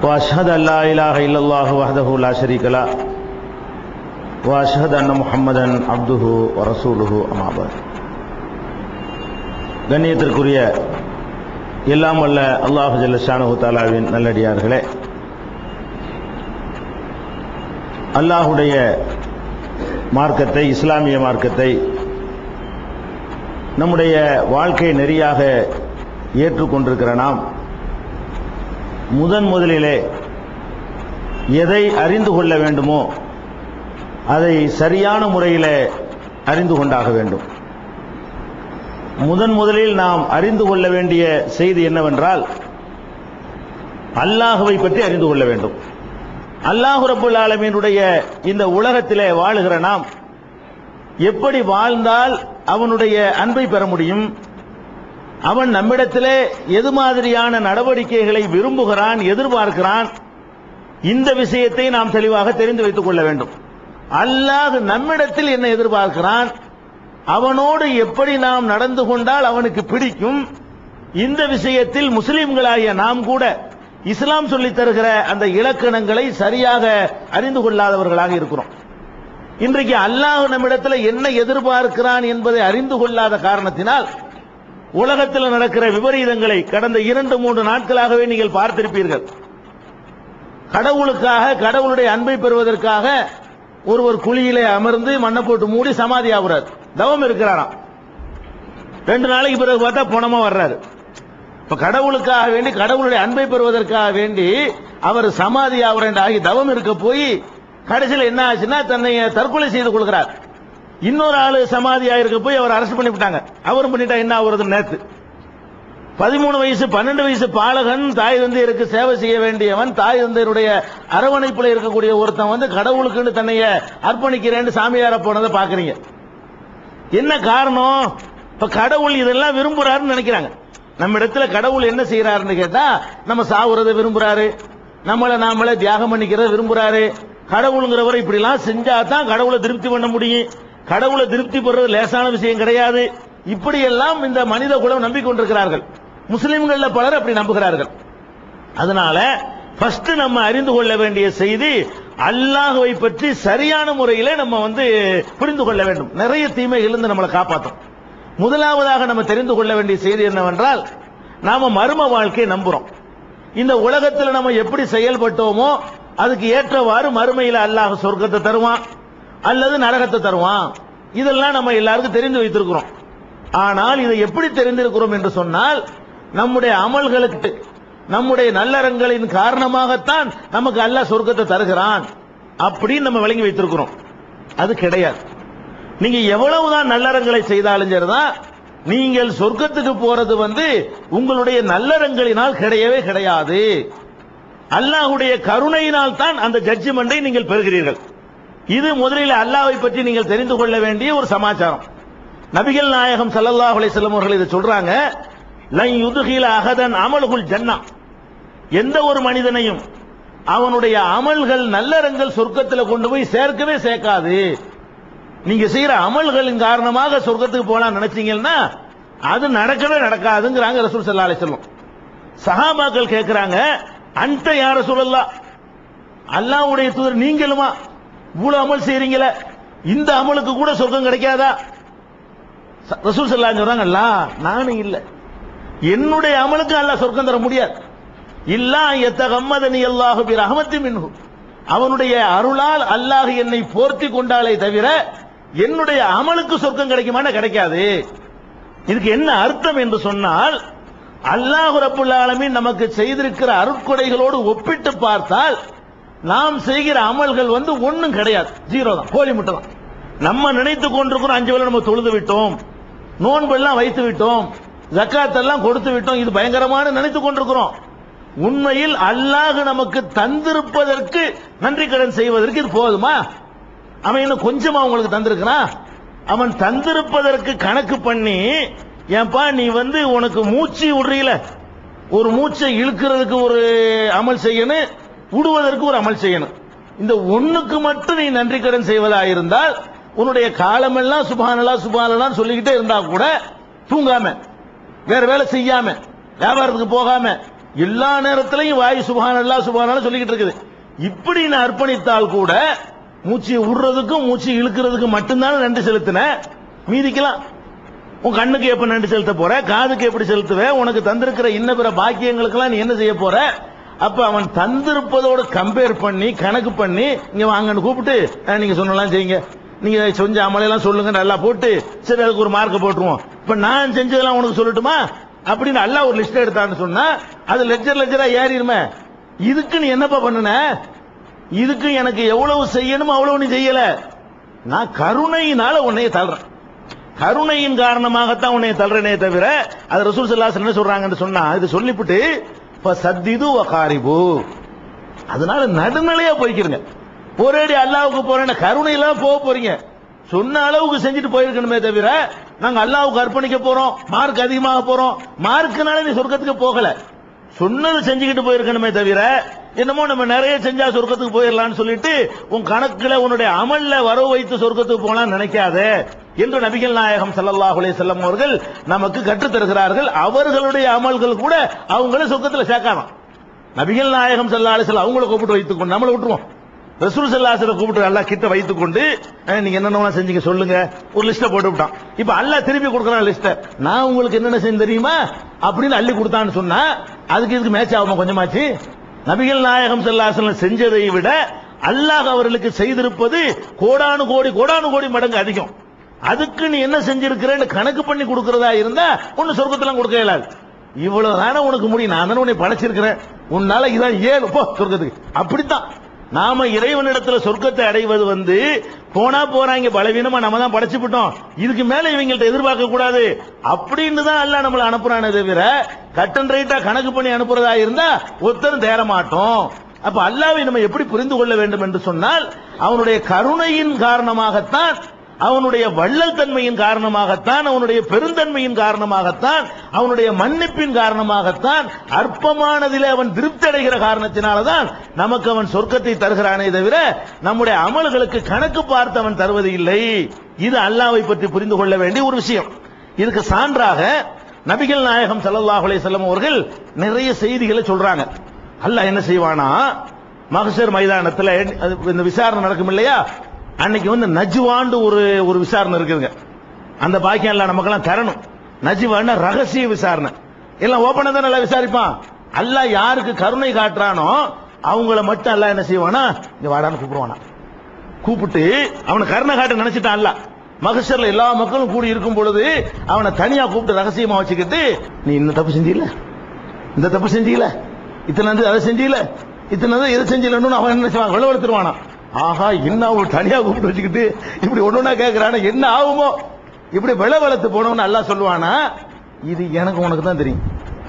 واشهد ان لا اله الا الله وحده لا شريك له واشهد ان محمدا عبده ورسوله اما بعد கண்ணியத்திற்குரிய எல்லாம் வல்ல அல்லாஹு ஜல்ல ஷானஹு தாலாவின் நல்லடியார்களே அல்லாஹுடைய மார்க்கத்தை இஸ்லாமிய மார்க்கத்தை நம்முடைய வாழ்க்கை நெறியாக ஏற்றுக்கொண்டிருக்கிற நாம் முதன் முதலிலே எதை அறிந்து கொள்ள வேண்டுமோ அதை சரியான முறையில் அறிந்து கொண்டாக வேண்டும். முதன் முதலில் நாம் அறிந்து கொள்ள வேண்டிய செய்தி என்னவென்றால் அல்லாஹுவை பற்றி அறிந்து கொள்ள வேண்டும். அல்லாஹு ரபுல் ஆலமீனுடைய இந்த உலகத்திலே வாழுகிற நாம் எப்படி வாழ்ந்தால் அவனுடைய அன்பை பெற முடியும்? அவன் நம்மிடத்திலே எது மாதிரியான நடவடிக்கைகளை விரும்புகிறான் எதிர்பார்க்கிறான் இந்த விஷயத்தை நாம் தெளிவாக தெரிந்து வைத்துக் கொள்ள வேண்டும். அல்லாஹ் நம்மிடத்தில் என்ன எதிர்பார்க்கிறான்? அவனோடு எப்படி நாம் நடந்து கொண்டால் அவனுக்கு பிடிக்கும்? இந்த விஷயத்தில் முஸ்லிம்களாகிய நாம் கூட இஸ்லாம் சொல்லித் தருகிற அந்த இலக்கணங்களை சரியாக அறிந்து கொள்ளாதவர்களாக இருக்கிறோம். இன்றைக்கு அல்லாஹ் நம்மிடத்தில் என்ன எதிர்பார்க்கிறான் என்பதை அறிந்து கொள்ளாத காரணத்தினால் உலகத்தில் நடக்கிற விபரீதங்களை கடந்த இரண்டு மூன்று நாட்களாகவே நீங்கள் பார்த்திருப்பீர்கள். கடவுளுக்காக கடவுளுடைய அன்பை பெறுவதற்காக ஒருவர் குழியிலே அமர்ந்து மண்ணை போட்டு மூடி சமாதி ஆகுறார். தவம் இருக்கிறாராம். ரெண்டு நாளைக்கு பிறகு பார்த்தா பணமா வர்றாரு. இப்ப கடவுளுக்காக வேண்டி கடவுளுடைய அன்பை பெறுவதற்காக வேண்டி அவர் சமாதி ஆகுறேன் ஆகி தவம் இருக்க போய் கடைசியில் என்ன ஆச்சுன்னா தன்னை தற்கொலை செய்து கொள்கிறார். இன்னொரு ஆளு சமாதி ஆயிருக்க போய் அவர் அரசு பண்ணி விட்டாங்க. அவரும் பண்ணிட்டா என்ன ஆகுறது நேத்து. பதிமூணு வயசு பன்னெண்டு வயசு பாலகன் தாய் தந்தையருக்கு சேவை செய்ய வேண்டியவன் தாய் தந்தையருடைய அரவணைப்புல இருக்கக்கூடிய ஒருத்தன் வந்து கடவுளுக்குன்னு தன்னைய அர்ப்பணிக்கிறேன்னு சாமியார போனதை பாக்குறீங்க. என்ன காரணம்? இப்ப கடவுள் இதெல்லாம் விரும்புறாருன்னு நினைக்கிறாங்க. நம்ம இடத்துல கடவுள் என்ன செய்யறாருன்னு கேட்டா நம்ம சாவுறதை விரும்புறாரு. நம்மளை நாமளே தியாகம் பண்ணிக்கிறத விரும்புறாரு. கடவுளுங்கிறவரை இப்படிலாம் எல்லாம் செஞ்சா தான் கடவுளை திருப்தி பண்ண முடியும். கடவுளை திருப்தி பெறது லேசான விஷயம் கிடையாது. இப்படி எல்லாம் இந்த மனித குலம் நம்பிக்கொண்டிருக்கிறார்கள். முஸ்லிம்கள்ல பலர் அப்படி நம்புகிறார்கள். அதனால ஃபர்ஸ்ட் நம்ம அறிந்து கொள்ள வேண்டிய செய்தி அல்லாஹுவை பற்றி சரியான முறையில நம்ம வந்து புரிந்து கொள்ள வேண்டும். நிறைய தீமைகள் இருந்து நம்மளை காப்பாற்றும் முதலாவதாக நம்ம தெரிந்து கொள்ள வேண்டிய செய்தி என்னவென்றால் நாம மர்ம வாழ்க்கையை நம்புறோம். இந்த உலகத்தில் நம்ம எப்படி செயல்பட்டோமோ அதுக்கு ஏற்றவாறு மறுமையில் அல்லாஹ் சொர்க்கத்தை தருவான். அல்லது நரகத்தை தருவான். இதெல்லாம் நம்ம எல்லாருக்கும் தெரிந்து வைத்திருக்கிறோம். ஆனால் இதை எப்படி தெரிந்திருக்கிறோம் என்று சொன்னால் நம்முடைய அமல்களுக்கு நம்முடைய நல்லறங்களின் காரணமாகத்தான் நமக்கு அல்லாஹ் சொர்க்கத்தை தருகிறான் அப்படின்னு நம்ம விளங்கி வைத்திருக்கிறோம். அது கிடையாது. நீங்க எவ்வளவுதான் நல்லறங்களை செய்தாலும் சரிதான் நீங்கள் சொர்க்கத்துக்கு போறது வந்து உங்களுடைய நல்லறங்களினால் கிடையவே கிடையாது. அல்லாஹுடைய கருணையினால் தான் அந்த ஜட்ஜ்மெண்டை நீங்கள் பெறுகிறீர்கள். இது முதலில் அல்லாவை பற்றி நீங்கள் தெரிந்து கொள்ள வேண்டிய ஒரு சமாச்சாரம். நபிகள் நாயகம் சல்லல்லாஹ் அலிசல்லம் அவர்கள் இதை சொல்றாங்க லன் யுதுகில அகதன் அமல்குள் ஜன்னா. எந்த ஒரு மனிதனையும் அவனுடைய அமல்கள் நல்லறங்கள் சொர்க்கத்தில் கொண்டு போய் சேர்க்கவே சேர்க்காது. நீங்க செய்யற அமல்களின் காரணமாக சொர்க்கத்துக்கு போலாம் நினைச்சீங்கன்னா அது நடக்கவே நடக்காதுங்கிறாங்க ரசூல் சல்லா அலைஹி வஸல்லம். சஹாபாக்கள் கேட்கிறாங்க அன்ட்ட யார சொல்லலாம் அல்லாவுடைய தூதர் நீங்களுமா? இவ்வளவு அமல் செய்றீங்களே? இந்த அமலுக்கு கூட சொர்க்கம் கிடைக்காதா? ரசூல் ஸல்லல்லாஹு சொல்றாங்க நானும் இல்ல. என்னுடைய அமலுக்கு அல்ல சொர்க்கம் தர முடியாது. இல்லா எத்தகம்மதனி அல்லாஹு பிற அகமத்தி மின்ஹு. அவனுடைய அருளால் அல்லாஹ் என்னை போர்த்தி கொண்டாலே தவிர என்னுடைய அமலுக்கு சொர்க்கம் கிடைக்குமான? கிடைக்காது. இதுக்கு என்ன அர்த்தம் என்று சொன்னால் அல்லாஹ் ரப்புல் நமக்கு செய்திருக்கிற அருட்கொடைகளோடு ஒப்பிட்டு பார்த்தால் நாம் செய்கிற அமல்கள் வந்து ஒன்றும் கிடையாது. ஜீரோ தான். கோழி முட்டை தான். நம்ம நினைத்து கொண்டிருக்கிறோம் அஞ்சு வேலை நம்ம தொழுது விட்டோம். நோன்பெல்லாம் வைத்து விட்டோம். ஜக்காத் எல்லாம் கொடுத்து விட்டோம். இது பயங்கரமான நினைத்து கொண்டிருக்கிறோம். உண்மையில் அல்லாஹ் நமக்கு தந்திருப்பதற்கு நன்றி கடன் செய்வதற்கு இது போதுமா? அவன் இன்னும் கொஞ்சமா உங்களுக்கு தந்திருக்கிறான். அவன் தந்திருப்பதற்கு கணக்கு பண்ணி ஏன்பா நீ வந்து உனக்கு மூச்சு விடுறீல. ஒரு மூச்சை இழுக்கிறதுக்கு ஒரு அமல் செய்யணும். கூடுவதற்கு ஒரு அமல் செய்யணும். இந்த ஒண்ணுக்கு மட்டும் நீ நன்றி கடன் செய்வதா இருந்தால் உன்னுடைய காலமெல்லாம் சுபானலா சுபானலான்னு சொல்லிக்கிட்டே இருந்தா கூட தூங்காம வேற வேலை செய்யாம வியாபாரத்துக்கு போகாம எல்லா நேரத்திலையும் வாய் சுபானல்லா சுபானலாம் சொல்லிக்கிட்டு இருக்குது. இப்படி நான் அர்ப்பணித்தால் கூட மூச்சு விடுறதுக்கும் மூச்சு இழுக்கிறதுக்கும் மட்டும்தான் நன்றி செலுத்தின? மீதிக்கலாம் உன் கண்ணுக்கு எப்ப நன்றி செலுத்த போற? காதுக்கு எப்படி செலுத்துவ? உனக்கு தந்திருக்கிற இன்ன பிற பாக்கியங்களுக்கெல்லாம் நீ என்ன செய்ய போற? அப்ப அவன் தந்திருப்பதோடு கம்பேர் பண்ணி கணக்கு பண்ணி நீங்க வாங்கன்னு கூப்பிட்டு நீங்க சொன்னலாம் செய்யுங்க. நீங்க செஞ்ச அமலையெல்லாம் சொல்லுங்க நல்லா போட்டு சரி அதுக்கு ஒரு மார்க் போட்டுருவோம். இப்ப நான் செஞ்சதெல்லாம் உனக்கு சொல்லட்டுமா? அப்படின்னு நல்லா ஒரு லிஸ்ட் எடுத்தான்னு சொன்னா அது லெஜர் லெஜரா ஏறிடுமே. இதுக்கு நீ என்னப்பா பண்ணுன? இதுக்கு எனக்கு எவ்வளவு செய்யணுமோ அவ்வளவு நீ செய்யல. நான் கருணையினால உன்னைய தள்ளுறேன். கருணையின் காரணமாகத்தான் உன்னை தள்ளுறனே தவிர அது ரசூல் ஸல்லல்லாஹு என்ன சொல்றாங்கன்னு சொன்னா இது சொல்லிவிட்டு சத்திது வகாரிபு. அதனால நடுநிலையா போய்க்கிறங்க போரேடி அல்லாவுக்கு போறேன்னு கருணையெல்லாம் போக போறீங்க. சொன்ன அளவுக்கு செஞ்சுட்டு போயிருக்கணுமே தவிர நாங்க அல்லாவுக்கு அர்ப்பணிக்க போறோம் மார்க் அதிகமாக போறோம். மார்க்குனால நீ சொர்க்கத்துக்கு போகல. சொன்னது செஞ்சுக்கிட்டு போயிருக்கணுமே தவிர என்னமோ நம்ம நிறைய செஞ்சா சொர்க்கத்துக்கு போயிடலாம்னு சொல்லிட்டு உன் கணக்குல உன்னுடைய அமல்ல வரவு வைத்து சொர்க்கத்துக்கு போலாம் நினைக்காத என்று நபிகள் நாயகம் சல்லாஹ் அலைஹி வஸல்லம் அவர்கள் நமக்கு கற்றுத்தருகிறார்கள் அவர்களுடைய அமல்கள் கூட அவங்கள சொர்க்கத்துல சேர்க்கலாம் நபிகள் நாயகம் ஸல்லல்லாஹு செல்ல அவங்கள கூப்பிட்டு வைத்துக் கொண்டு நம்மளை விட்டுருவோம். ரசூல் ஸல்லல்லாஹு கூப்பிட்டு அல்லா கிட்ட வைத்துக் கொண்டு நீங்க என்னென்ன செஞ்சீங்க சொல்லுங்க. ஒரு லிஸ்ட போட்டு விட்டான். இப்ப அல்லா திருப்பி கொடுக்கறான் லிஸ்ட நான் உங்களுக்கு என்னென்ன செஞ்சு தெரியுமா? அப்படின்னு அள்ளி கொடுத்தான்னு சொன்னா அதுக்கு இதுக்கு மேட்ச் ஆகுமா? கொஞ்சமாச்சு. நபிகள் நாயகம் ஸல்லல்லாஹு செஞ்சதை விட அல்லாஹ் அவர்களுக்கு செய்திருப்பது கோடானு கோடி கோடானு கோடி மடங்கு அதிகம். அதுக்கு நீ என்ன செஞ்சிருக்கிறேன்னு கணக்கு பண்ணி கொடுக்கறதா இருந்தா ஒன்னு சொர்க்கத்தெல்லாம் கொடுக்க இயலாது இவ்வளவு தானே உனக்கு முடியும் நான் தானே உன்னை படைச்சிருக்கிறேன். உன்னால இதான் ஏழு போ சொர்க்கத்துக்கு. அப்படித்தான். நாம இறைவனிடத்துல சொர்க்கத்தை அடைவது வந்து போனா போறாங்க பலவீனமா நம்ம தான் படைச்சுவிட்டோம் இதுக்கு மேல இவங்கள்ட்ட எதிர்பார்க்க கூடாது. அப்படின்னு தான் அல்லாஹ் நம்மள அனுப்புறானே தவிர அண்ட் ரைட்டா கணக்கு பண்ணி அனுப்புறதா இருந்தா ஒருத்தரும் தேரமாட்டோம் அப்ப அல்லாவை நம்ம எப்படி புரிந்து கொள்ள வேண்டும் என்று சொன்னால் அவனுடைய கருணையின் காரணமாகத்தான் அவனுடைய வள்ளல் தன்மையின் காரணமாகத்தான் அவனுடைய பெருந்தன்மையின் காரணமாகத்தான் அவனுடைய மன்னிப்பின் காரணமாகத்தான் அற்பமானதிலே அவன் திருப்தி அடைகிற காரணத்தினாலதான் நமக்கு அவன் சொர்க்கத்தை தருகிறானே தவிர நம்முடைய அமல்களுக்கு கணக்கு பார்த்து அவன் தருவது இல்லை. இது அல்லாவை பற்றி புரிந்து கொள்ள வேண்டிய ஒரு விஷயம். இதுக்கு சான்றாக நபிகள் நாயகம் சல்லாஹ் அலையம் அவர்கள் நிறைய செய்திகளை சொல்றாங்க. அல்லாஹ் என்ன செய்வானா? மகசர் மைதானத்துல அது இந்த விசாரணை நடக்கும் இல்லையா? அன்னைக்கு வந்து நஜ்வாண்டு ஒரு ஒரு விசாரணை இருக்குதுங்க. அந்த பாக்கியம் எல்லாம் நமக்கெல்லாம் தரணும். நஜ்வாண்ட ரகசிய விசாரணை. எல்லாம் ஓப்பனாக தான் நல்லா விசாரிப்பான். அல்லா யாருக்கு கருணை காட்டுறானோ அவங்கள மட்டும் அல்ல என்ன செய்வானா? இங்க வாடான்னு கூப்பிடுவானா. கூப்பிட்டு அவனை கருணை காட்ட நினைச்சிட்டான் அல்ல மகசர்ல எல்லா மக்களும் கூடி இருக்கும் பொழுது அவனை தனியா கூப்பிட்டு ரகசியமா வச்சுக்கிட்டு நீ இந்த தப்பு செஞ்சீல? இந்த தப்பு செஞ்சீல? இத்தனை வந்து அதை செஞ்சீல? இத்தனை வந்து செஞ்சீலன்னு அவன் என்ன செய்வான்? விளவெடுத்துருவானா ஆஹா என்ன அவன் தனியா கூப்பிட்டு வச்சுக்கிட்டு இப்படி ஒண்ணு கேட்கிறானே என்ன ஆகுமோ? இப்படி விளை வளர்த்து போனவன்னு நல்லா சொல்லுவானா? இது எனக்கு உனக்கு தான் தெரியும்.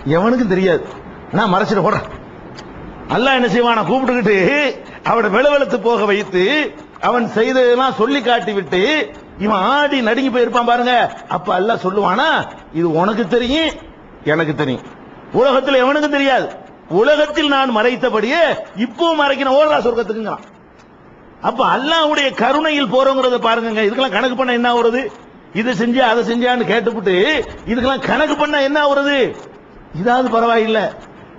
எவனுக்கும் தெரியாது. நான் மறைச்சிட்டு போடுறேன் அல்லாஹ் என்ன செய்வானா? கூப்பிட்டுக்கிட்டு அவனை விளவெழுத்து போக வைத்து அவன் செய்ததெல்லாம் சொல்லி காட்டி விட்டு இவன் ஆடி நடுங்கி போயிருப்பான் பாருங்க. அப்ப அல்ல சொல்லுவானா? இது உனக்கு தெரியும் எனக்கு தெரியும். உலகத்தில் எவனுக்கும் தெரியாது. உலகத்தில் நான் மறைத்தபடியே இப்போ மறைக்கணும். ஓடுறா சொர்க்கத்துக்குங்கிறான். அப்ப அல்லாஹ்வுடைய கருணையில் போறோங்கிறத பாருங்க இதுக்கெல்லாம் கணக்கு பண்ண என்ன வருது இதை செஞ்சு அதை செஞ்சான்னு கேட்டுப்புட்டு இதுக்கெல்லாம் கணக்கு பண்ண என்ன வருது இதாவது பரவாயில்லை.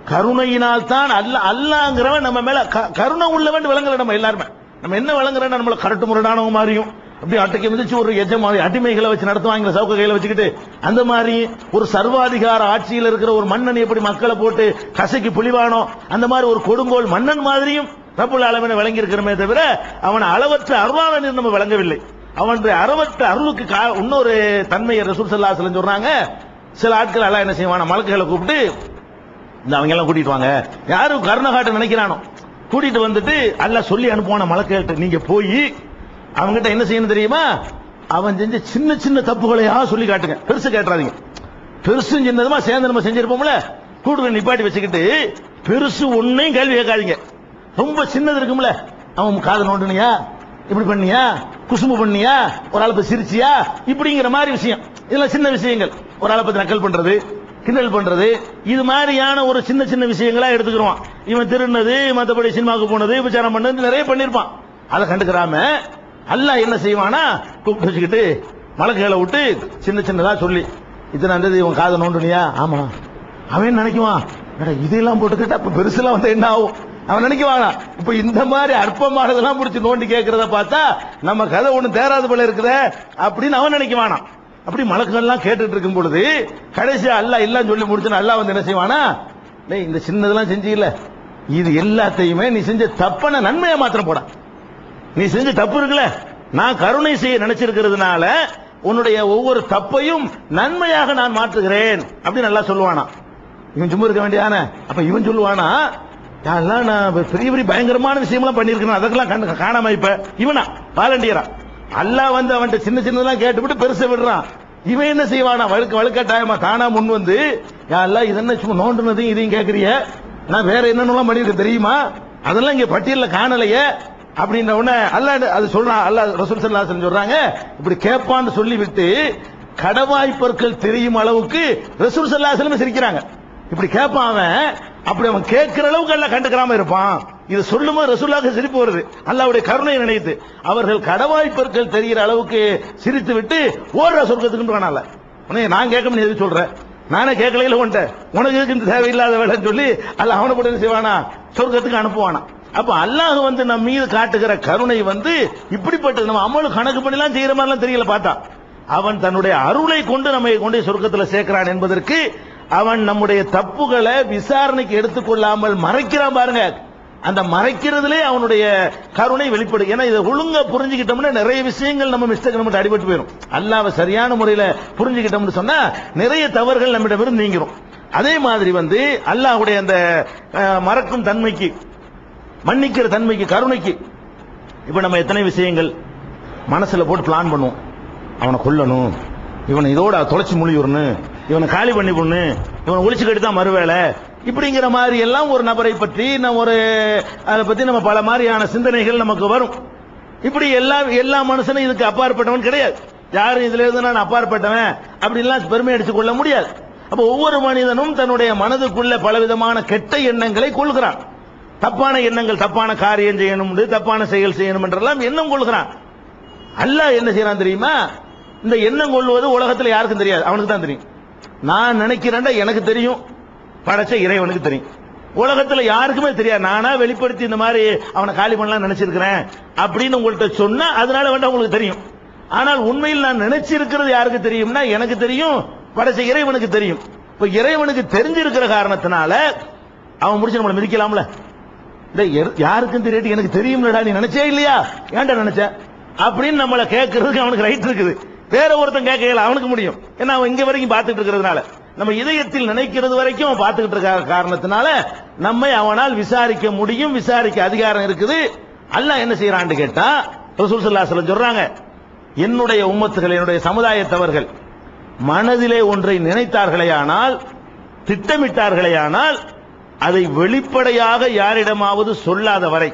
கருணையினால் தான் அல்ல அல்லாங்கிறவன் நம்ம மேல க- கருணை உள்ளவன் விளங்குற நம்ம எல்லாருமே. நம்ம என்ன விளங்குறோம் நம்மள கரட்டு முரடானவங்க மாதிரியும் அப்படி அட்டைக்கு மிதிச்சு ஒரு எஜமானி அடிமைகளை வச்சு நடத்துவாங்க சவுக்க கையில வச்சுக்கிட்டு. அந்த மாதிரி ஒரு சர்வாதிகார ஆட்சியில் இருக்கிற ஒரு மன்னன் எப்படி மக்களை போட்டு கசைக்கு புலிவானோ அந்த மாதிரி ஒரு கொடுங்கோல் மன்னன் மாதிரியும் ரபுல் அளவின விளங்கியிருக்கிறோமே தவிர அவன் அளவற்ற அருளாளன் நம்ம விளங்கவில்லை அவனுடைய அறவற்ற அருளுக்கு கா- இன்னொரு தன்மையை ரசூல் ஸல்லல்லாஹு அலைஹி சொல்றாங்க சில ஆட்கள் எல்லாம் என்ன செய்வான மலக்குகளை கூப்பிட்டு இந்த அவங்க எல்லாம் கூட்டிட்டு வாங்க. யாரும் கருணை நினைக்கிறானோ? கூட்டிட்டு வந்துட்டு அல்ல சொல்லி அனுப்புவான மலக்குகள்கிட்ட நீங்க போய் அவங்ககிட்ட என்ன செய்யணும் தெரியுமா? அவன் செஞ்ச சின்ன சின்ன தப்புகளையா சொல்லி காட்டுங்க. பெருசு கேட்டுறாதீங்க. பெருசும் சின்னதுமா சேர்ந்து நம்ம செஞ்சிருப்போம்ல. கூடுதல் நிப்பாட்டி வச்சுக்கிட்டு பெருசு ஒன்னையும் கேள்வி கேட்காதீங்க. ரொம்ப சின்னது இருக்கும்ல. அவன் காதை நோண்டுனியா? இப்படி பண்ணியா? குசும்பு பண்ணியா? ஒரு ஆளை பத்தி சிரிச்சியா? இப்படிங்கிற மாதிரி விஷயம். இதெல்லாம் சின்ன விஷயங்கள். ஒரு ஆளை பத்தி நக்கல் பண்றது கிண்டல் பண்றது இது மாதிரியான ஒரு சின்ன சின்ன விஷயங்களா எடுத்துக்கிறோம். இவன் திருநது மத்தபடி சினிமாவுக்கு போனது விசாரம் பண்ணது நிறைய பண்ணிருப்பான் அதை கண்டுக்கிறாம அல்ல என்ன செய்வானா கூப்பிட்டு வச்சுக்கிட்டு மலக்குகளை விட்டு சின்ன சின்னதா சொல்லி இத்தனை அந்த இவன் காதை நோண்டுனியா? ஆமா. அவன் நினைக்குவான்? இதெல்லாம் போட்டுக்கிட்டா அப்ப பெருசுலாம் வந்து என்ன ஆகும்? அவன் நினைக்குவானா? இப்ப இந்த மாதிரி அற்பமானதெல்லாம் பிடிச்சி நோண்டி கேட்கறத பார்த்தா நம்ம கதை ஒண்ணு தேராது போல இருக்குத அப்படின்னு அவன் நினைக்குவானா? அப்படி மலக்கெல்லாம் கேட்டுட்டு இருக்கும் பொழுது கடைசியா அல்லாஹ் எல்லாம் சொல்லி முடிச்சுனா அல்லா வந்து என்ன செய்வானா? டேய் இந்த சின்னதெல்லாம் செஞ்சீங்கல்ல இது எல்லாத்தையுமே நீ செஞ்ச தப்பான நன்மையை மாத்திரம் போடா. நீ செஞ்ச தப்பு இருக்குல்ல? நான் கருணை செய்ய நினைச்சிருக்கிறதுனால உன்னுடைய ஒவ்வொரு தப்பையும் நன்மையாக நான் மாற்றுகிறேன் அப்படின்னு நல்லா சொல்லுவானா. இவன் சும்மா இருக்க வேண்டியதானே? அப்ப இவன் சொல்லுவானா யாரெல்லாம் நான் பெரிய பெரிய பயங்கரமான விஷயம்லாம் பண்ணியிருக்கேன் அதெல்லாம் கண்டு காணாம இப்ப இவனா வாலண்டியரா அல்லாஹ் வந்து அவன்கிட்ட சின்ன சின்னதெல்லாம் கேட்டுவிட்டு பெருசை விடுறான். இவன் என்ன செய்வானா? வழுக்க வழுக்கட்டாயமா தானா முன் வந்து யாரெல்லாம் இதென்ன சும்மா நோண்டுனதையும் இதையும் கேட்கறிய நான் வேற என்னென்னலாம் பண்ணியிருக்கேன் தெரியுமா? அதெல்லாம் இங்க பட்டியலில் காணலையே? அப்படின்ற உடனே அல்லாஹ் அது சொல்றான் அல்லா ரசூல் ஸல்லல்லாஹு சொல்றாங்க இப்படி கேட்பான்னு சொல்லிவிட்டு கடவாய்ப்பற்கள் தெரியும் அளவுக்கு ரசூல் ஸல்லல்லாஹு சிரிக்கிறாங்க. இப்படி கேட்பான் அவன் அப்படி அவன் கேட்கிற அளவுக்கு எல்லாம் கண்டுக்கிறாம இருப்பான். இது சொல்லும்போது ரசூல்லாக சிரிப்பு வருது. அல்லாவுடைய கருணை நினைத்து. அவர்கள் கடவாய்ப்பற்கள் தெரிகிற அளவுக்கு சிரித்து விட்டு ஓடுற சொர்க்கத்துக்கு வேணால உடனே நான் கேட்க எதுக்கு சொல்றேன் நானே கேட்கலையில உன்ட்ட உனக்கு இருக்கு இந்த தேவையில்லாத வேலைன்னு சொல்லி அல்ல அவனை போட்டு செய்வானா? சொர்க்கத்துக்கு அனுப்புவானா. அப்ப அல்லாஹ் வந்து நம்ம மீது காட்டுகிற கருணை வந்து இப்படிப்பட்டது. நம்ம அமலு கணக்கு பண்ணிலாம் செய்யற மாதிரிலாம் தெரியல பார்த்தா. அவன் தன்னுடைய அருளை கொண்டு நம்மை கொண்டு சொர்க்கத்தில் சேர்க்கிறான் என்பதற்கு அவன் நம்முடைய தப்புகளை விசாரணைக்கு எடுத்துக்கொள்ளாமல் மறைக்கிறான் பாருங்க. அந்த மறைக்கிறதுலே அவனுடைய கருணை வெளிப்படும். ஏன்னா இதை ஒழுங்கா புரிஞ்சுக்கிட்டோம்னா நிறைய விஷயங்கள் நம்ம மிஸ்டேக் நம்மகிட்ட அடிபட்டு போயிடும் அல்லாவ சரியான முறையில புரிஞ்சுக்கிட்டோம்னு சொன்னா நிறைய தவறுகள் நம்மிடமிருந்து நீங்கிரும். அதே மாதிரி வந்து அல்லாஹுடைய அந்த மறக்கும் தன்மைக்கு மன்னிக்கிற தன்மைக்கு கருணைக்கு இப்ப நம்ம எத்தனை விஷயங்கள் மனசுல போட்டு பிளான் பண்ணுவோம். அவனை கொல்லணும். இவனை இதோட தொலைச்சி முழிவுறணும் இவனை காலி பண்ணி பொண்ணு இவனை ஒழிச்சு கட்டி தான் மறுவேளை இப்படிங்கிற மாதிரி எல்லாம் ஒரு நபரை பற்றி நம்ம ஒரு அதை பற்றி நம்ம பல மாதிரியான சிந்தனைகள் நமக்கு வரும். இப்படி எல்லா எல்லா மனுஷனும் இதுக்கு அப்பாற்பட்டவன் கிடையாது. யாரும் இதுல இருந்து நான் அப்பாற்பட்டவன் அப்படின்லாம் பெருமை அடித்துக் கொள்ள முடியாது. அப்ப ஒவ்வொரு மனிதனும் தன்னுடைய மனதுக்குள்ள பலவிதமான கெட்ட எண்ணங்களை கொள்கிறான். தப்பான எண்ணங்கள் தப்பான காரியம் செய்யணும் தப்பான செயல் செய்யணும் என்றெல்லாம் எண்ணம் கொள்கிறான். அல்லாஹ் என்ன செய்யறான் தெரியுமா? இந்த எண்ணம் கொள்வது உலகத்தில் யாருக்கும் தெரியாது. அவனுக்கு தான் தெரியும். நான் நினைக்கிறேன்டா எனக்கு தெரியும். படைச்ச இறைவனுக்கு தெரியும். உலகத்துல யாருக்குமே தெரியாது. நானா வெளிப்படுத்தி இந்த மாதிரி அவனை காலி பண்ணலாம் நினைச்சிருக்கிறேன் அப்படின்னு உங்கள்கிட்ட சொன்னா அதனால வேண்டாம் உங்களுக்கு தெரியும். ஆனால் உண்மையில் நான் நினைச்சிருக்கிறது யாருக்கு தெரியும்னா எனக்கு தெரியும் படைச்ச இறைவனுக்கு தெரியும். இப்ப இறைவனுக்கு தெரிஞ்சிருக்கிற காரணத்தினால அவன் முடிச்சு நம்மளை மிதிக்கலாம்ல. டேய், யாருக்கும் தெரியாட்டி எனக்கு தெரியும்லடா நீ நினைச்சே இல்லையா? ஏன்டா நினைச்ச? அப்படின்னு நம்மள கேட்கறதுக்கு அவனுக்கு ரைட் இருக்குது. வேற ஒருத்தன் கேட்கல அவனுக்கு முடியும். ஏன்னா அவன் இங்க வரைக்கும் பார்த்துட்டு இருக்கிறதுனால. நம்ம இதயத்தில் நினைக்கிறது வரைக்கும் பார்த்துக்கிட்டு இருக்க காரணத்தினால நம்மை அவனால் விசாரிக்க முடியும் விசாரிக்க அதிகாரம் இருக்குது. அல்ல என்ன செய்யறான்னு கேட்டா ரசூல் ஸல்லல்லாஹு சொல்றாங்க என்னுடைய உம்மத்துகள் என்னுடைய சமுதாயத்தவர்கள் மனதிலே ஒன்றை நினைத்தார்களேயானால் திட்டமிட்டார்களேயானால் அதை வெளிப்படையாக யாரிடமாவது சொல்லாத வரை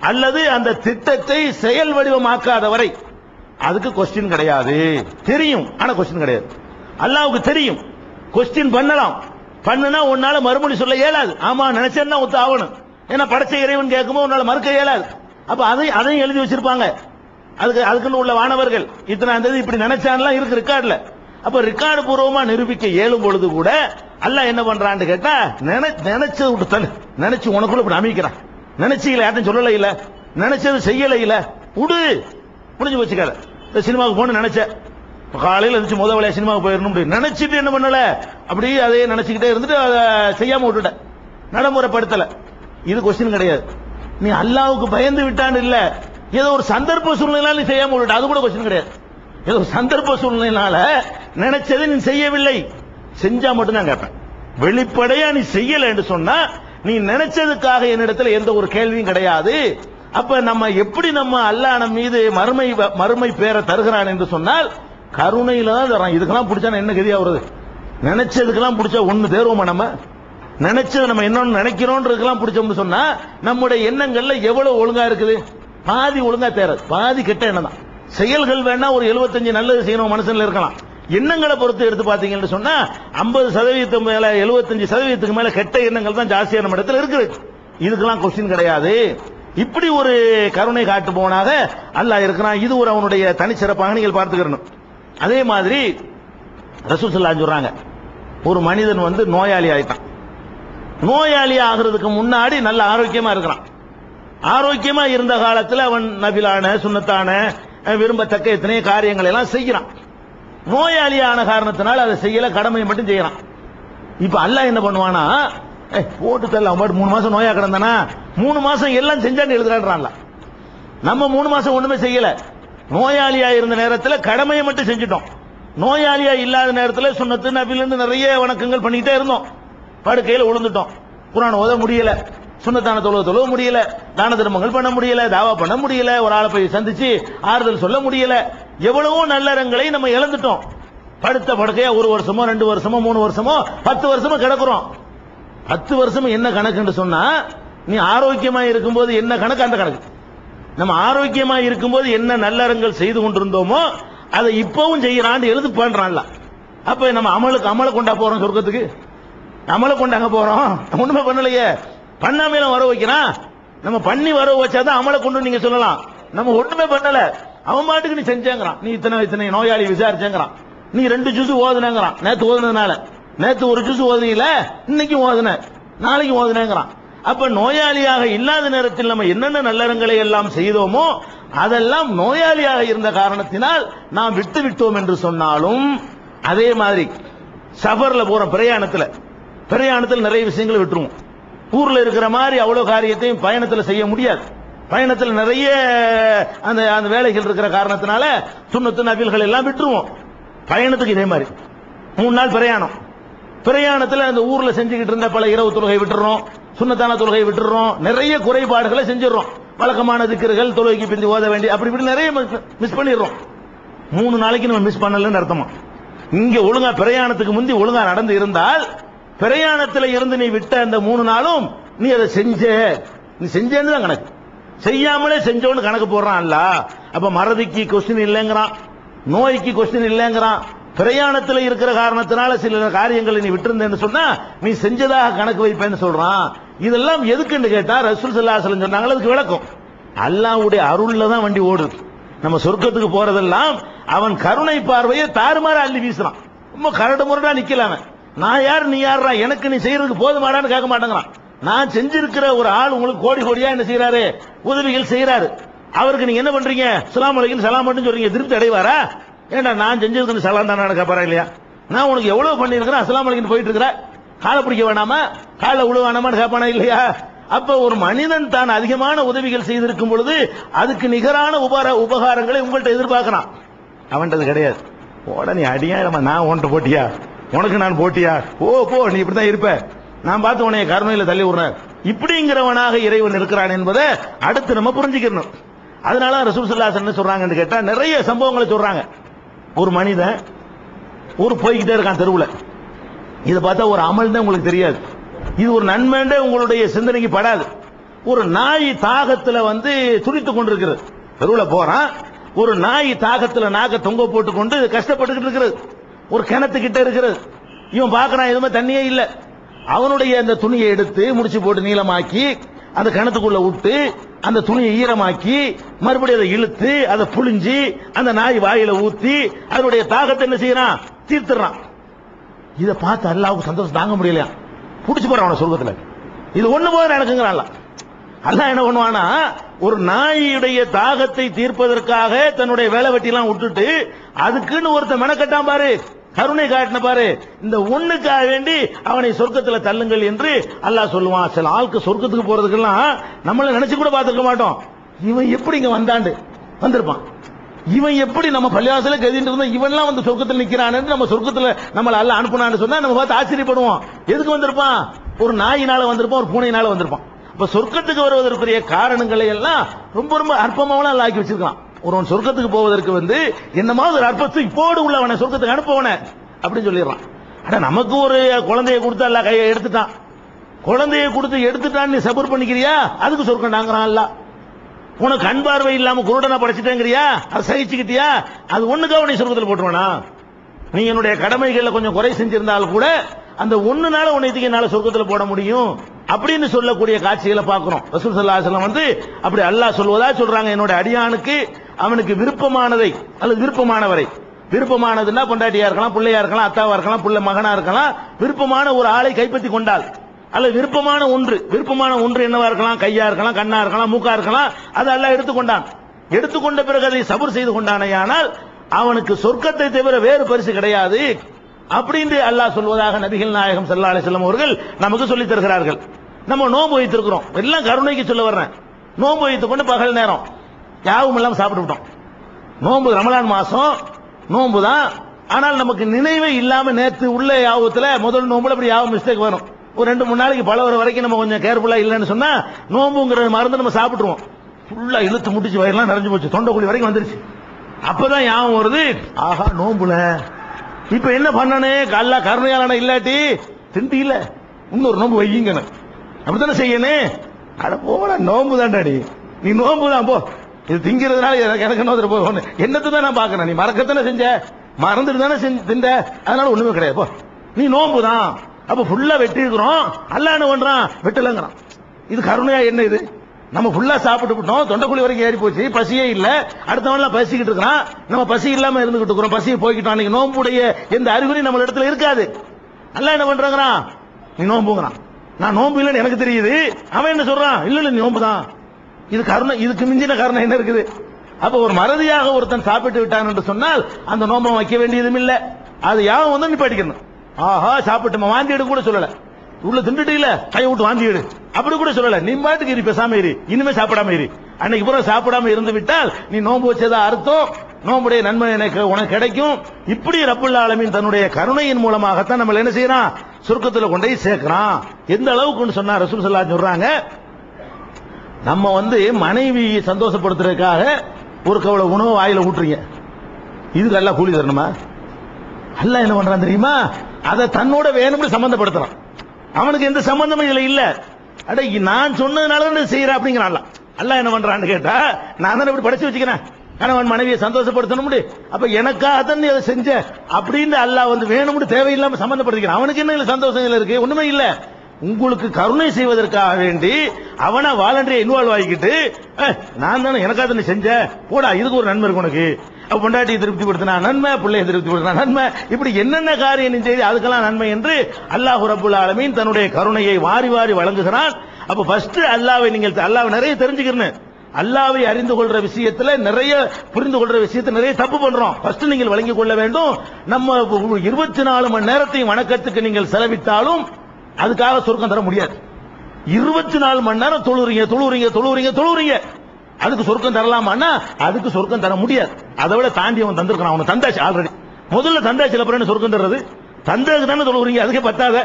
அல்லது அந்த திட்டத்தை செயல் வடிவமாக்காத வரை அதுக்கு கொஸ்டின் கிடையாது. தெரியும். ஆனா கொஸ்டின் கிடையாது. அல்லாவுக்கு தெரியும். கொஸ்டின் பண்ணலாம். பண்ணுனா உன்னால மறுமொழி சொல்ல இயலாது. ஆமா நினைச்சேன்னா ஒத்து ஆகணும். ஏன்னா படைச்ச இறைவன் கேட்கும்போது உன்னால மறுக்க இயலாது. அப்ப அதை அதையும் எழுதி வச்சிருப்பாங்க. அதுக்கு அதுக்குன்னு உள்ள வானவர்கள். இத்தனை தேதி இப்படி நினைச்சான்லாம் இருக்கு ரெக்கார்ட்ல அப்ப ரெக்கார்டு பூர்வமா நிரூபிக்க இயலும் பொழுது கூட அல்லாஹ் என்ன பண்றான்னு கேட்டா நினைச்சது விட்டு தன் நினைச்சு உனக்குள்ள இப்படி அமைக்கிறான். நினைச்சீங்களா யார்ட்டும் சொல்லலை இல்ல. நினைச்சது செய்யலை இல்ல. விடு முடிஞ்சு வச்சுக்காத இந்த சினிமாவுக்கு போகணும்னு நினைச்சேன். காலையில் இருந்துச்சு முத வேலையா சினிமாவுக்கு போயிடணும் நினைச்சிட்டு என்ன பண்ணல? அப்படியே அதையே நினைச்சுக்கிட்டே இருந்துட்டு அதை செய்யாம விட்டுட்டேன். நடைமுறைப்படுத்தல. இது கொஸ்டின் கிடையாது. நீ அல்லாவுக்கு பயந்து விட்டான்னு இல்ல. ஏதோ ஒரு சந்தர்ப்ப சூழ்நிலை நீ செய்யாம விட்டுட்ட. அது கூட கொஸ்டின் கிடையாது. ஏதோ ஒரு சந்தர்ப்ப சூழ்நிலையினால நினைச்சதை நீ செய்யவில்லை. செஞ்சா மட்டும்தான் கேட்பேன். வெளிப்படையா நீ செய்யல என்று சொன்னா நீ நினைச்சதுக்காக என்னிடத்துல எந்த ஒரு கேள்வியும் கிடையாது. அப்ப நம்ம எப்படி நம்ம அல்லாஹ் நம்ம மீது மறுமை மறுமை பேரை தருகிறான் என்று சொன்னால் கருணையில தான் தரான். இதுக்கெல்லாம் பிடிச்சா என்ன கதியா வருது நினைச்சதுக்கெல்லாம் பிடிச்சா ஒண்ணு தேர்வோமா நம்ம? நினைச்சது நம்ம என்னன்னு நினைக்கிறோன்றதுக்கெல்லாம் பிடிச்சோம்னு சொன்னா நம்முடைய எண்ணங்கள்ல எவ்வளவு ஒழுங்கா இருக்குது? பாதி ஒழுங்கா தேராது பாதி கெட்ட எண்ணம் தான். செயல்கள் வேணா ஒரு 75 நல்லது செய்யணும் மனசுல இருக்கலாம். எண்ணங்களை பொறுத்து எடுத்து பாத்தீங்கன்னு சொன்னா ஐம்பது சதவீதத்துக்கு மேல 75 சதவீதத்துக்கு மேல கெட்ட எண்ணங்கள் தான் ஜாஸ்தியான இடத்துல இருக்குது. இதுக்கெல்லாம் கொஸ்டின் கிடையாது. இப்படி ஒரு கருணை காட்டு போனாக அல்லாஹ் இருக்கிறான். இது ஒரு அவனுடைய தனிச்சிறப்பாக நீங்கள் பார்த்துக்கிறணும். அதே மாதிரி ரசூல் சொல்லா சொல்றாங்க ஒரு மனிதன் வந்து நோயாளி ஆயிட்டான். நோயாளி ஆகிறதுக்கு முன்னாடி நல்ல ஆரோக்கியமா இருக்கிறான். ஆரோக்கியமா இருந்த காலத்தில் அவன் நபிலான சுண்ணத்தான விரும்பத்தக்க எத்தனையோ காரியங்களை எல்லாம் செய்கிறான். நோயாளி ஆன அதை செய்யல கடமையை மட்டும் செய்யறான். இப்ப அல்லாஹ் என்ன பண்ணுவானா போட்டு தரல அவன் மூணு மாசம் நோயா கிடந்தானா? மூணு மாசம் எல்லாம் செஞ்சான்னு எழுதுறான்ல நம்ம மூணு மாசம் ஒண்ணுமே செய்யல. நோயாளியா இருந்த நேரத்துல கடமையை மட்டும் செஞ்சுட்டோம். நோயாளியா இல்லாத நேரத்துல சுண்ணத்து நபிலிருந்து நிறைய வணக்கங்கள் பண்ணிக்கிட்டே இருந்தோம். படுக்கையில விழுந்துட்டோம் குரான் ஓத முடியல. சுண்ணத்தான தொழுவ தொழுவ முடியல. தான தர்மங்கள் பண்ண முடியல. தாவா பண்ண முடியல. ஒரு ஆளை போய் சந்திச்சு ஆறுதல் சொல்ல முடியல. எவ்வளவோ நல்லறங்களை நம்ம இழந்துட்டோம். படுத்த படுக்கையா ஒரு வருஷமோ ரெண்டு வருஷமோ மூணு வருஷமோ பத்து வருஷமோ கிடக்குறோம். பத்து வருஷம் என்ன கணக்குன்னு சொன்னா நீ ஆரோக்கியமா இருக்கும்போது என்ன கணக்கு? அந்த கணக்கு. நம்ம ஆரோக்கியமா இருக்கும்போது என்ன நல்லறங்கள் செய்து கொண்டிருந்தோமோ அதை இப்பவும் செய்யறான்னு எழுது பண்றான்ல. அப்ப நம்ம அமலுக்கு அமலை கொண்டா போறோம் சொர்க்கத்துக்கு? அமலை கொண்டாங்க போறோம்? ஒண்ணுமே பண்ணலையே. பண்ணாமையில வர வைக்கிறான் நம்ம பண்ணி வர வச்சாதான் அமலை கொண்டு நீங்க சொல்லலாம். நம்ம ஒண்ணுமே பண்ணல. அவன் பாட்டுக்கு நீ செஞ்சாங்கிறான். நீ இத்தனை இத்தனை நோயாளி விசாரிச்சாங்கிறான். நீ ரெண்டு ஜூஸ் ஓதுனாங்கிறான். நேத்து ஓதுனதுனால. நேற்று ஒரு ஜூஸ் ஓதுனீல இன்னைக்கு ஓதுன. நாளைக்கு ஓதுனேங்கிறான். அப்ப நோயாளியாக இல்லாத நேரத்தில் நம்ம என்னென்ன நல்லறங்களை எல்லாம் செய்தோமோ அதெல்லாம் நோயாளியாக இருந்த காரணத்தினால் நாம் விட்டு விட்டோம் என்று சொன்னாலும் அதே மாதிரி சஃபர்ல போற பிரயாணத்துல பிரயாணத்தில் நிறைய விஷயங்களை விட்டுருவோம். ஊர்ல இருக்கிற மாதிரி அவ்வளவு காரியத்தையும் பயணத்துல செய்ய முடியாது. பயணத்தில் நிறைய அந்த அந்த வேலைகள் இருக்கிற காரணத்தினால சுண்ணத்து நபில்கள் எல்லாம் விட்டுருவோம். பயணத்துக்கு இதே மாதிரி. மூணு நாள் பிரயாணம். பிரயாணத்துல அந்த ஊர்ல செஞ்சுக்கிட்டு இருந்த பல இரவு தொழுகை விட்டுறோம் சுண்ணத்தான தொழுகை விட்டுறோம் நிறைய குறைபாடுகளை செஞ்சிடறோம். வழக்கமான திக்கர்கள் தொழுகைக்கு பிந்தி ஓத வேண்டிய அப்படி இப்படி நிறைய மிஸ் பண்ணிடுறோம். மூணு நாளைக்கு நம்ம மிஸ் பண்ணலன்னு அர்த்தமா? இங்க ஒழுங்கா பிரயாணத்துக்கு முந்தி ஒழுங்கா நடந்து இருந்தால் பிரயாணத்துல இருந்து நீ விட்ட அந்த மூணு நாளும் நீ அதை செஞ்ச. நீ செஞ்சேன்னு தான் கணக்கு. செய்யாமலே செஞ்சோன்னு கணக்கு போடுறான் அல்ல அப்ப மறதிக்கு கொஸ்டின் இல்லைங்கிறான். நோய்க்கு கொஸ்டின் இல்லைங்கிறான். பிரயாணத்துல இருக்கிற காரணத்தினால சில காரியங்களை நீ விட்டிருந்தேன்னு சொன்னா நீ செஞ்சதாக கணக்கு வைப்பேன்னு சொல்றான். இதெல்லாம் எதுக்குன்னு கேட்டா ரசூல் சல்லாசலம் சொன்னாங்க அதுக்கு விளக்கம். அல்லாவுடைய அருள்ல தான் வண்டி ஓடுது. நம்ம சொர்க்கத்துக்கு போறதெல்லாம் அவன் கருணை பார்வையை தாறுமாற அள்ளி வீசுறான். ரொம்ப கரடு முரடா நிக்கலாம நான் யார் நீ யாரா எனக்கு நீ செய்யறதுக்கு போதுமாடான்னு கேட்க மாட்டேங்கிறான். நான் செஞ்சிருக்கிற ஒரு ஆள் உங்களுக்கு கோடி கோடியா என்ன செய்யறாரு உதவிகள் செய்யறாரு அவருக்கு நீங்க என்ன பண்றீங்க? சலாம் அலைக்கும் சலாம் மட்டும் சொல்றீங்க. திருப்தி அடைவாரா? ஏண்டா நான் செஞ்சதுக்கு சலாம் தானே கேட்பாரா இல்லையா? நான் உனக்கு எவ்வளவு பண்ணியிருக்கிறேன்? அஸ்லாம் அலைக்கு போயிட்டு இருக்கிற? காலை பிடிக்க வேணாமா? காலை உழுவ வேணாமான்னு கேட்பானா இல்லையா? அப்ப ஒரு மனிதன் தான் அதிகமான உதவிகள் செய்திருக்கும் பொழுது அதுக்கு நிகரான உபகார உபகாரங்களை உங்கள்கிட்ட எதிர்பார்க்கிறான். அவன்றது கிடையாது. உடனே அடியா நான் உன்கிட்ட போட்டியா? உனக்கு நான் போட்டியா? ஓ போ நீ இப்படிதான் இருப்ப. நான் பார்த்து உன்னைய கருணையில தள்ளி விடுறேன். இப்படிங்கிறவனாக இறைவன் இருக்கிறான் என்பதை அடுத்து நம்ம புரிஞ்சுக்கணும் அதனால ரசூல் சல்லாஸ் என்ன சொல்றாங்கன்னு கேட்டா நிறைய சம்பவங்களை சொல்றாங்க. ஒரு மனிதன் ஒரு போய்கிட்டே இருக்கான் தெருவில். இதை பார்த்தா ஒரு அமல் தான் உங்களுக்கு தெரியாது. இது ஒரு நன்மைண்டே உங்களுடைய சிந்தனைக்கு படாது. ஒரு நாய் தாகத்தில் வந்து துடித்து கொண்டிருக்கிறது. தெருவில் போறான் ஒரு நாய் தாகத்தில் நாக்க தொங்க போட்டு கொண்டு கஷ்டப்பட்டுக்கிட்டு இருக்கிறது. ஒரு கிணத்துக்கிட்ட இருக்கிறது. இவன் பார்க்கறான் எதுவுமே தண்ணியே இல்லை. அவனுடைய அந்த துணியை எடுத்து முடிச்சு போட்டு நீளமாக்கி அந்த கிணத்துக்குள்ள விட்டு அந்த துணியை ஈரமாக்கி மறுபடியும் அதை இழுத்து அதை புழிஞ்சு அந்த நாய் வாயில ஊத்தி அதனுடைய தாகத்தை என்ன செய்யறான்? தீர்த்துறான் இதை பார்த்து அல்லாவுக்கு சந்தோஷம் தாங்க முடியலையா? புடிச்சு போறான் அவன சொர்க்கத்துல. இது ஒண்ணு போது நடக்குங்கிறான்ல. அல்லாஹ் என்ன பண்ணுவானா ஒரு நாயுடைய தாகத்தை தீர்ப்பதற்காக தன்னுடைய வேலை வெட்டிலாம் விட்டுட்டு அதுக்குன்னு ஒருத்தன் மெனக்கட்டான் பாரு. கருணை காட்டின பாரு இந்த ஒண்ணுக்காக வேண்டி அவனை சொர்க்கத்துல தள்ளுங்கள் என்று அல்லாஹ் சொல்லுவான். சில ஆளுக்கு சொர்க்கத்துக்கு போறதுக்கெல்லாம் நம்மள நினைச்சு கூட பார்த்திருக்க மாட்டோம். இவன் எப்படி இங்க வந்தாண்டு? வந்திருப்பான். இவன் எப்படி நம்ம பள்ளிவாசல கதிட்டு இருந்தா இவன்லாம் வந்து சொர்க்கத்தில் நிக்கிறான் நம்ம சொர்க்கத்துல நம்மள அல்ல அனுப்புனான்னு சொன்னா நம்ம பார்த்து ஆச்சரியப்படுவோம். எதுக்கு வந்திருப்பான்? ஒரு நாயினால வந்திருப்பான் ஒரு பூனையினால வந்திருப்பான். இப்ப சொர்க்கத்துக்கு வருவதற்குரிய காரணங்களை எல்லாம் ரொம்ப ரொம்ப அற்பமாவெல்லாம் ஆக்கி வச்சிருக்கான். ஒருவன் சொர்க்கத்துக்கு போவதற்கு வந்து என்னமாவது ஒரு அற்பத்தை இப்போடு உள்ளவனை சொர்க்கத்துக்கு அனுப்பவன? அப்படின்னு சொல்லிடுறான். ஆனா நமக்கு ஒரு குழந்தைய கொடுத்து அல்ல கையை எடுத்துட்டான். குழந்தைய கொடுத்து எடுத்துட்டான்னு நீ சபர் பண்ணிக்கிறியா? அதுக்கு சொர்க்கம் நாங்கிறான் அல்ல. உனக்கு கண் பார்வை இல்லாம குருடனை படைச்சிட்டேங்கிறியா? அதை சகிச்சுக்கிட்டியா? அது ஒண்ணுக்காக நீ சொர்க்கத்தில் போட்டுருவானா? நீ என்னுடைய கடமைகள்ல கொஞ்சம் குறை செஞ்சிருந்தால் கூட அந்த ஒண்ணுனால உன்னை என்னால சொர்க்கத்தில் போட முடியும் அப்படின்னு சொல்லக்கூடிய காட்சிகளை பார்க்கிறோம். ரசூல் ஸல்லல்லாஹு வந்து அப்படி அல்லாஹ் சொல்வதா சொல்றாங்க என்னோட அடியானுக்கு. அவனுக்கு விருப்பமானதை அல்லது விருப்பமானவரை. விருப்பமானதுன்னா பொண்டாட்டியா இருக்கலாம் பிள்ளையா இருக்கலாம் அத்தாவா இருக்கலாம் புள்ள மகனா இருக்கலாம் விருப்பமான ஒரு ஆளை கைப்பற்றி கொண்டால் அல்ல விருப்பமான ஒன்று விருப்பமான ஒன்று என்னவா இருக்கலாம் கையா இருக்கலாம் கண்ணா இருக்கலாம் மூக்கா இருக்கலாம் அது அல்லாஹ் எடுத்துக்கொண்டான் எடுத்துக்கொண்ட பிறகு அதை சபர் செய்து கொண்டானேயானால் அவனுக்கு சொர்க்கத்தை தவிர வேறு பரிசு கிடையாது. அப்படின்னு அல்லாஹ் சொல்வதாக நபிகள் நாயகம் ஸல்லல்லாஹு அலைஹி அவர்கள் நமக்கு சொல்லித் தருகிறார்கள். நம்ம நோன்பு வைத்திருக்கிறோம். எல்லாம் கருணைக்கு சொல்ல வர்றேன். நோன்பு வைத்துக் கொண்டு பகல் நேரம். யாவும் இல்லாமல் சாப்பிட்டு விட்டோம். நோன்பு ரமலான் மாசம் நோன்பு தான். ஆனால் நமக்கு நினைவே இல்லாம நேத்து உள்ள யாவத்துல முதல் நோம்புல அப்படி யாவும் மிஸ்டேக் வரும். ஒரு ரெண்டு மூணு நாளைக்கு பல வர வரைக்கும் நம்ம கொஞ்சம் கேர்ஃபுல்லா இல்லைன்னு சொன்னா நோம்புங்கிற மருந்து நம்ம சாப்பிட்டுருவோம். ஃபுல்லா இழுத்து முட்டிச்சு வயிறுலாம் நிறைஞ்சு போச்சு. தொண்டைக்குழி வரைக்கும் வந்துருச்சு. அப்பதான் ஞாபகம் வருது ஆஹா நோம்புல இப்ப என்ன பண்ணனே? கல்லா கருணையாளன இல்லாட்டி திண்டி இல்ல இன்னொரு நோம்பு வையுங்கன்னு. அப்படித்தானே செய்யணும்? அட போட நோம்பு தாண்டாடி நீ நோம்பு தான் போ. இது திங்கிறதுனால எனக்கு எனக்கு என்ன போ என்னத்தை தான் நான் பாக்குறேன் நீ மறக்கத்தானே செஞ்ச? மறந்துட்டு தானே செஞ்சு திண்ட அதனால ஒண்ணுமே கிடையாது. போ. நீ நோம்பு தான். அப்ப ஃபுல்லா வெட்டி இருக்கிறோம் அல்ல என்ன பண்றான்? வெட்டலங்கிறான். இது கருணையா என்ன இது? நம்ம ஃபுல்லா சாப்பிட்டு விட்டோம் தொண்டைக்குழி வரைக்கும் ஏறி போச்சு. பசியே இல்ல. அடுத்தவன்லாம் பசிக்கிட்டு இருக்கிறான். நம்ம பசி இல்லாம இருந்துகிட்டு இருக்கிறோம். பசியை போய்கிட்டோம் அன்னைக்கு நோம்புடைய எந்த அறிகுறி நம்ம இடத்துல இருக்காது. அல்ல என்ன பண்றாங்கிறான்? நீ நோம்புங்கிறான். நான் நோம்பு இல்லைன்னு எனக்கு தெரியுது. அவன் என்ன சொல்றான்? இல்ல இல்ல நீ நோம்பு தான். இது கருணை இதுக்கு மிஞ்சின கருணை என்ன இருக்குது? அப்ப ஒரு மறதியாக ஒருத்தன் சாப்பிட்டு விட்டான் என்று சொன்னால் அந்த நோம்பம் வைக்க வேண்டியதும் இல்ல. அது யாவும் வந்து நிப்பாட்டிக்கணும். ஆஹா சாப்பிட்டு வாந்தி கூட சொல்லல. உள்ள திண்டுட்டு இல்ல கையை விட்டு வாந்தி அப்படி கூட சொல்லல. நீ பாட்டுக்கு இரு பேசாம இரு. இனிமே சாப்பிடாம இரு. அன்னைக்கு பூரா சாப்பிடாம இருந்து விட்டால் நீ நோன்பு வச்சதா அர்த்தம்? நோம்புடைய நன்மை எனக்கு உனக்கு கிடைக்கும். இப்படி ரப்புல் ஆலமீன் தன்னுடைய கருணையின் மூலமாகத்தான் நம்ம என்ன செய்யறான்? சுருக்கத்துல கொண்டு போய் சேர்க்கிறான். எந்த அளவுக்கு சொன்னா ரசூல் ஸல்லல்லாஹு சொல்றாங்க நம்ம வந்து மனைவி சந்தோஷப்படுத்துறதுக்காக ஒரு கவலை உணவு வாயில ஊட்டுறீங்க. இதுக்கு எல்லாம் கூலி தரணுமா? அல்ல என்ன பண்றான் தெரியுமா? அதை தன்னோட வேணும்னு சம்பந்தப்படுத்துறான் அவனுக்கு எந்த சம்பந்தமும் இதுல இல்ல. அட நான் சொன்னதுனால தான் செய்யற அப்படிங்கிறான்ல. அல்ல என்ன பண்றான்னு கேட்டா நான் தானே இப்படி படிச்சு வச்சுக்கிறேன். கணவன் மனைவியை சந்தோஷப்படுத்தணும் அப்ப எனக்காக தான் நீ அதை செஞ்ச அப்படின்னு அல்லாஹ் வந்து வேணும்னு தேவையில்லாம சம்பந்தப்படுத்திக்கிறான் அவனுக்கு என்ன இல்லை சந்தோஷம் இல்லை இருக்கு? ஒண்ணுமே இல்லை. உங்களுக்கு கருணை செய்வதற்காக வேண்டி அவனை வாலண்டரியா இன்வால்வ் ஆகிக்கிட்டு நான் தானே எனக்காக தானே செஞ்ச? போடா இதுக்கு ஒரு நன்மை இருக்கு உனக்கு. பொண்டாட்டியை பொண்டாட்டியை திருப்திப்படுத்தினா நன்மை பிள்ளையை திருப்திப்படுத்தினா நன்மை. இப்படி என்னென்ன காரியம் நீ செய்து அதுக்கெல்லாம் நன்மை என்று அல்லாஹ் ரபுல் ஆலமீன் தன்னுடைய கருணையை வாரி வாரி வழங்குகிறான். அப்ப ஃபர்ஸ்ட் அல்லாவை நீங்கள் அல்லாவை நிறைய தெரிஞ்சுக்கிறேன். அல்லாவை அறிந்து கொள்ற விஷயத்துல நிறைய புரிந்து கொள்ற விஷயத்தை நிறைய தப்பு பண்றோம். ஃபர்ஸ்ட் நீங்கள் வழங்கிக் கொள்ள வேண்டும். நம்ம இருபத்தி நாலு மணி நேரத்தையும் வணக்கத்துக்கு நீங்கள் செலவிட்டாலும் அதுக்காக சொர்க்கம் தர முடியாது. இருபத்தி நாலு மணி நேரம் தொழுறீங்க தொழுறீங்க தொழுறீங்க தொழுறீங்க. அதுக்கு சொர்க்கம் தரலாமான்னா அதுக்கு சொர்க்கம் தர முடியாது. அதை விட தாண்டி அவன் தந்திருக்கான் அவன் தந்தாச்சு ஆல்ரெடி முதல்ல தந்தாச்சு அப்புறம் சொர்க்கம் தர்றது? தந்ததுக்கு தானே தொழுகிறீங்க அதுக்கே பத்தாத.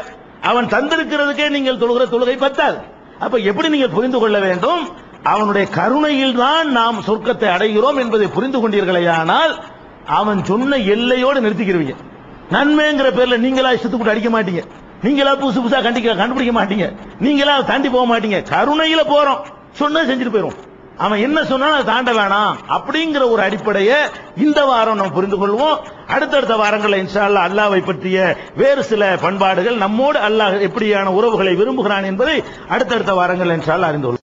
அவன் தந்திருக்கிறதுக்கே நீங்கள் தொழுகிற தொழுகை பத்தாது. அப்ப எப்படி நீங்கள் புரிந்து கொள்ள வேண்டும்? அவனுடைய கருணையில் தான் நாம் சொர்க்கத்தை அடைகிறோம் என்பதை புரிந்து கொண்டீர்களேயானால் அவன் சொன்ன எல்லையோடு நிறுத்திக்கிறவீங்க நன்மைங்கிற பேர்ல நீங்களா இஷ்டத்துக்கு அடிக்க மாட்டீங்க. நீங்களா புதுசு புதுசா கண்டிக்க கண்டுபிடிக்க மாட்டீங்க. நீங்களா தாண்டி போக மாட்டீங்க. கருணையில போறோம். சொன்னா செஞ்சுட்டு போயிரும். அவன் என்ன சொன்னாலும் அதை தாண்ட வேணாம். அப்படிங்கிற ஒரு அடிப்படையை இந்த வாரம் நம்ம புரிந்து கொள்வோம். அடுத்தடுத்த வாரங்களில் இன்ஷால்லா அல்லாவை பற்றிய வேறு சில பண்பாடுகள் நம்மோடு அல்லாஹ் எப்படியான உறவுகளை விரும்புகிறான் என்பதை அடுத்தடுத்த வாரங்கள் இன்ஷால்லா அறிந்து கொள்வோம்.